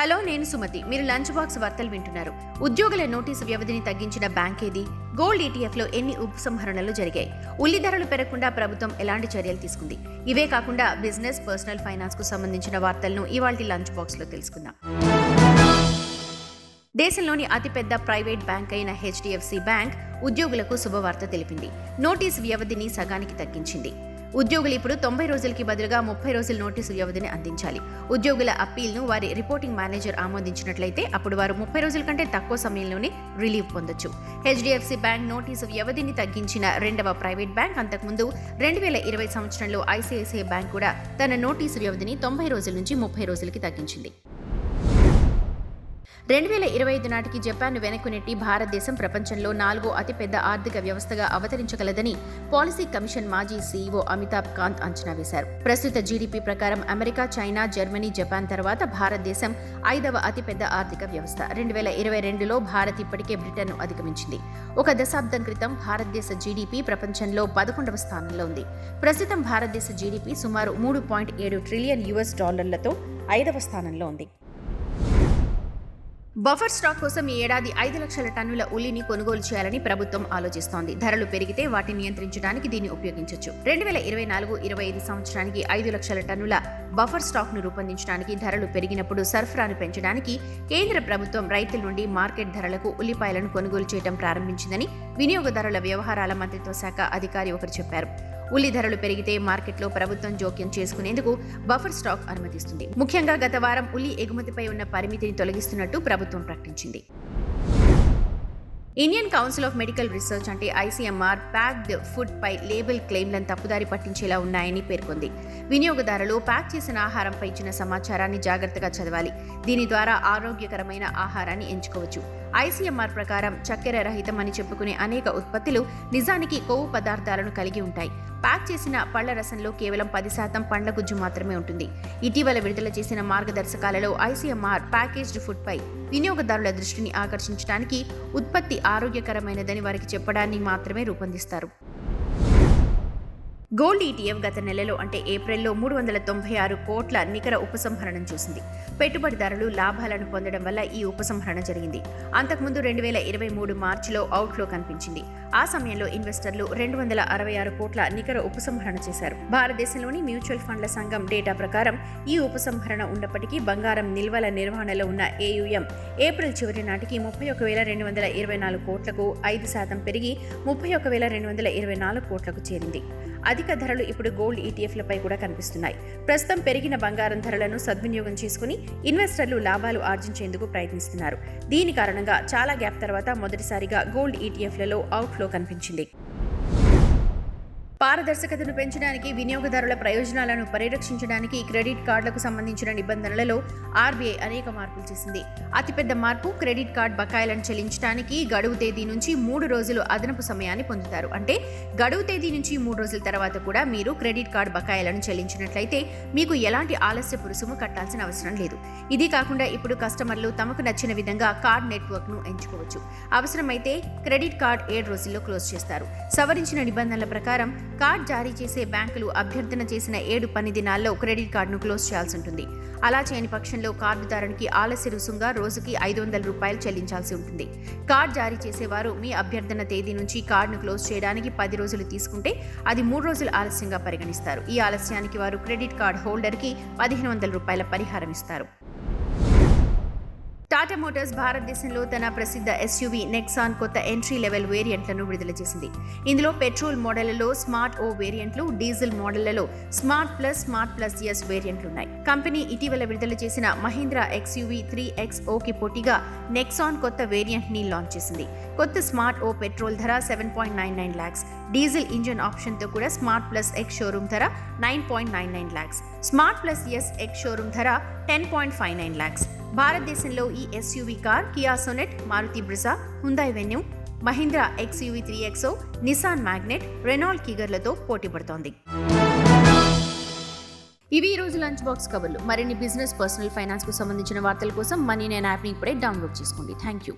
Hello నేను సుమతి. మీరు lunch box వార్తలు వింటున్నారు. ఉద్యోగుల నోటీసు వ్యవధిని తగ్గించిన బ్యాంక్ ఏది? గోల్డ్ ఈటీఎఫ్లో ఎన్ని ఉపసంహరణలు జరిగాయి? ఉల్లి ధరలు పెరగకుండా ప్రభుత్వం ఎలాంటి చర్యలు తీసుకుంది? ఇవే కాకుండా బిజినెస్ పర్సనల్ ఫైనాన్స్కు సంబంధించిన వార్తలను ఇవాల్టి లంచ్ బాక్స్లో తెలుసుకుందాం. దేశంలోని అతిపెద్ద ప్రైవేట్ బ్యాంక్ అయిన హెచ్డిఎఫ్సి బ్యాంక్ ఉద్యోగులకు శుభవార్త తెలిపింది. నోటీసు వ్యవధిని సగానికి తగ్గించింది. ఉద్యోగులు ఇప్పుడు తొంభై రోజులకి బదులుగా ముప్పై రోజుల నోటీసు వ్యవధిని అందించాలి. ఉద్యోగుల అప్పీల్ను వారి రిపోర్టింగ్ మేనేజర్ ఆమోదించినట్లయితే అప్పుడు వారు ముప్పై రోజుల కంటే తక్కువ సమయంలోనే రిలీవ్ పొందొచ్చు. హెచ్డిఎఫ్సి బ్యాంక్ నోటీసు వ్యవధిని తగ్గించిన రెండవ ప్రైవేట్ బ్యాంక్ అంతకుముందు రెండు వేల ఇరవై సంవత్సరంలో ఐసిఐసిఐ బ్యాంక్ కూడా తన నోటీసు వ్యవధిని తొంభై రోజుల నుంచి ముప్పై రోజులకి తగ్గించింది. రెండు వేల ఇరవై ఐదు నాటికి జపాన్ వెనక్కు నెట్టి భారతదేశం ప్రపంచంలో నాలుగో అతిపెద్ద ఆర్థిక వ్యవస్థగా అవతరించగలదని పాలసీ కమిషన్ మాజీ సీఈఓ అమితాబ్ కాంత్ అంచనా వేశారు. ప్రస్తుత జీడీపీ ప్రకారం అమెరికా చైనా జర్మనీ జపాన్ తర్వాత భారతదేశం ఐదవ అతిపెద్ద ఆర్థిక వ్యవస్థ. రెండు వేల ఇరవై రెండులో భారత్ ఇప్పటికే బ్రిటన్ను అధిగమించింది. ఒక దశాబ్దం క్రితం భారతదేశ జీడీపీ ప్రపంచంలో పదకొండవ స్థానంలో ఉంది. ప్రస్తుతం భారతదేశ జీడీపీ సుమారు మూడు పాయింట్ ఏడు ట్రిలియన్ యుఎస్ డాలర్లతో ఐదవ స్థానంలో ఉంది. బఫర్ స్టాక్ కోసం ఈ ఏడాది ఐదు లక్షల టన్నుల ఉల్లిని కొనుగోలు చేయాలని ప్రభుత్వం ఆలోచిస్తోంది. ధరలు పెరిగితే వాటిని నియంత్రించడానికి దీన్ని ఉపయోగించవచ్చు రెండు వేల ఇరవై నాలుగు ఇరవై ఐదు సంవత్సరానికి ఐదు లక్షల టన్నుల బఫర్ స్టాక్ను రూపొందించడానికి ధరలు పెరిగినప్పుడు సరఫరాను పెంచడానికి కేంద్ర ప్రభుత్వం రైతుల నుండి మార్కెట్ ధరలకు ఉల్లిపాయలను కొనుగోలు చేయడం ప్రారంభించిందని వినియోగదారుల వ్యవహారాల మంత్రిత్వ శాఖ అధికారి ఒకరు చెప్పారు. ఉల్లి ధరలు పెరిగితే మార్కెట్లో ప్రభుత్వం జోక్యం చేసుకునేందుకు బఫర్ స్టాక్ అనుమతిస్తుంది. ముఖ్యంగా గత వారం ఉల్లి ఎగుమతిపై ఉన్న పరిమితిని తొలగిస్తున్నట్టు ప్రభుత్వం ప్రకటించింది. Indian council of medical research అంటే ఐసీఎంఆర్ ప్యాక్డ్ ఫుడ్ పై లేబుల్ క్లెయిమ్లను తప్పుదారి పట్టించేలా ఉన్నాయని పేర్కొంది. వినియోగదారులు ప్యాక్ చేసిన ఆహారంపై ఇచ్చిన సమాచారాన్ని జాగ్రత్తగా చదవాలి. దీని ద్వారా ఆరోగ్యకరమైన ఆహారాన్ని ఎంచుకోవచ్చు. ఐసీఎంఆర్ ప్రకారం చక్కెర రహితం అని చెప్పుకునే అనేక ఉత్పత్తులు నిజానికి కొవ్వు పదార్థాలను కలిగి ఉంటాయి. ప్యాక్ చేసిన పళ్ళ రసంలో కేవలం పది శాతం పండ్ల గుజ్జు మాత్రమే ఉంటుంది. ఇటీవల విడుదల చేసిన మార్గదర్శకాలలో ఐసీఎంఆర్ ప్యాకేజ్డ్ ఫుడ్ పై వినియోగదారుల దృష్టిని ఆకర్షించడానికి ఉత్పత్తి ఆరోగ్యకరమైనదని వారికి చెప్పడాన్ని మాత్రమే రూపొందిస్తారు. గోల్డ్ ఈటీఎఫ్ గత నెలలో అంటే ఏప్రిల్లో మూడు వందల తొంభై ఆరు కోట్ల నికర ఉపసంహరణం చూసింది. పెట్టుబడిదారులు లాభాలను పొందడం వల్ల ఈ ఉపసంహరణ జరిగింది. అంతకుముందు రెండు వేల ఇరవై మూడు మార్చిలో అవుట్లో కనిపించింది. ఆ సమయంలో ఇన్వెస్టర్లు రెండు వందల అరవై ఆరు కోట్ల నికర ఉపసంహరణ చేశారు. భారతదేశంలోని మ్యూచువల్ ఫండ్ల సంఘం డేటా ప్రకారం ఈ ఉపసంహరణ ఉన్నప్పటికీ బంగారం నిల్వల నిర్వహణలో ఉన్న ఏయుఎం ఏప్రిల్ చివరి నాటికి ముప్పై ఒక వేల రెండు వందల ఇరవై నాలుగు కోట్లకు ఐదు శాతం పెరిగి ముప్పై ఒక వేల రెండు వందల ఇరవై నాలుగు కోట్లకు చేరింది. అధిక ధరలు ఇప్పుడు గోల్డ్ ఈటీఎఫ్లపై కూడా కనిపిస్తున్నాయి. ప్రస్తుతం పెరిగిన బంగారం ధరలను సద్వినియోగం చేసుకుని ఇన్వెస్టర్లు లాభాలు ఆర్జించేందుకు ప్రయత్నిస్తున్నారు. దీని కారణంగా చాలా గ్యాప్ తర్వాత మొదటిసారిగా గోల్డ్ ఈటీఎఫ్లలో అవుట్ఫ్లో కనిపించింది. పారదర్శకతను పెంచడానికి వినియోగదారుల ప్రయోజనాలను పరిరక్షించడానికి క్రెడిట్ కార్డులకు సంబంధించిన నిబంధనలలో ఆర్బీఐ అనేక మార్పులు చేసింది. అతిపెద్ద మార్పు క్రెడిట్ కార్డ్ బకాయిలను చెల్లించడానికి గడువు తేదీ నుంచి మూడు రోజులు అదనపు సమయాన్ని పొందుతారు. అంటే గడువు తేదీ నుంచి మూడు రోజుల తర్వాత కూడా మీరు క్రెడిట్ కార్డ్ బకాయిలను చెల్లించినట్లయితే మీకు ఎలాంటి ఆలస్యపు రుసుము కట్టాల్సిన అవసరం లేదు. ఇది కాకుండా ఇప్పుడు కస్టమర్లు తమకు నచ్చిన విధంగా కార్డ్ నెట్వర్క్ను ఎంచుకోవచ్చు. అవసరమైతే క్రెడిట్ కార్డ్ ఏడు రోజుల్లో క్లోజ్ చేస్తారు. సవరించిన నిబంధనల ప్రకారం కార్డ్ జారీ చేసే బ్యాంకులు అభ్యర్థన చేసిన ఏడు పని దినాల్లో క్రెడిట్ కార్డును క్లోజ్ చేయాల్సి ఉంటుంది. అలా చేయని పక్షంలో కార్డుదారునికి ఆలస్య రుసుంగా రోజుకి ఐదు వందల రూపాయలు చెల్లించాల్సి ఉంటుంది. కార్డ్ జారీ చేసేవారు మీ అభ్యర్థన తేదీ నుంచి కార్డును క్లోజ్ చేయడానికి పది రోజులు తీసుకుంటే అది మూడు రోజులు ఆలస్యంగా పరిగణిస్తారు. ఈ ఆలస్యానికి వారు క్రెడిట్ కార్డ్ హోల్డర్కి పదిహేను వందల రూపాయల పరిహారం ఇస్తారు. టాటా మోటార్స్ భారతదేశంలో తన ప్రసిద్ధ ఎస్యూవీ నెక్సాన్ కొత్త ఎంట్రీ లెవెల్ వేరియంట్లను విడుదల చేసింది. ఇందులో పెట్రోల్ మోడళ్ళలో స్మార్ట్ ఓ వేరియంట్లు diesel మోడళ్ళలో smart plus smart plus S వేరియంట్లు ఉన్నాయి కంపెనీ ఇటీవల విడుదల చేసిన మహీంద్రా ఎక్స్యూవీ త్రీ ఎక్స్ ఓకి పోటీగా నెక్సాన్ కొత్త వేరియంట్ని లాంచ్ చేసింది. కొత్త స్మార్ట్ ఓ పెట్రోల్ ధర seven point nine nine lakhs diesel engine ఆప్షన్తో కూడా స్మార్ట్ ప్లస్ ఎక్స్ షోరూమ్ ధర nine point nine nine lakhs smart plus S X showroom ధర ten point five nine lakhs భారతదేశంలో ఈ SUV car Kia Sonet Maruti Brezza Hyundai Venue Mahindra XUV three XO Nissan Magnite Renault కిగర్లతో పోటీ పడుతోంది. ఇవి ఈ రోజు lunch box కవర్లు మరిన్ని బిజినెస్ పర్సనల్ ఫైనాన్స్కు సంబంధించిన వార్తల కోసం మనీ నేను యాప్ని ఇప్పుడే డౌన్లోడ్ చేసుకోండి. Thank you